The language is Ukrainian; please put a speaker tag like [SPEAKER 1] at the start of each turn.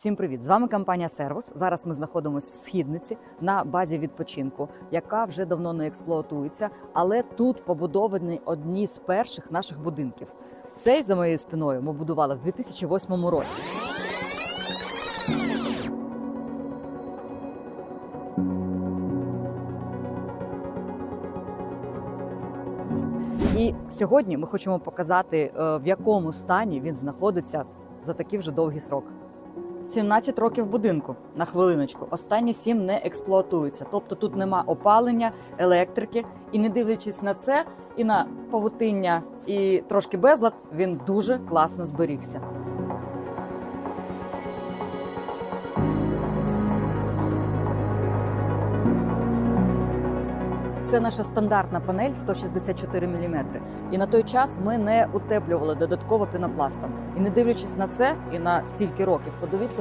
[SPEAKER 1] Всім привіт! З вами компанія Сервус. Зараз ми знаходимося в східниці на базі відпочинку, яка вже давно не експлуатується, але тут побудовані одні з перших наших будинків. Цей за моєю спиною ми будували в 2008 році. І сьогодні ми хочемо показати, е, в якому стані він знаходиться за такий вже довгий срок. 17 років будинку на хвилиночку. Останні 7 не експлуатуються. Тобто тут нема опалення, електрики. І не дивлячись на це, і на павутиння, і трошки безлад, він дуже класно зберігся. Це наша стандартна панель 164 мм. І на той час ми не утеплювали додатково пінопластом. І не дивлячись на це, і на стільки років, подивіться,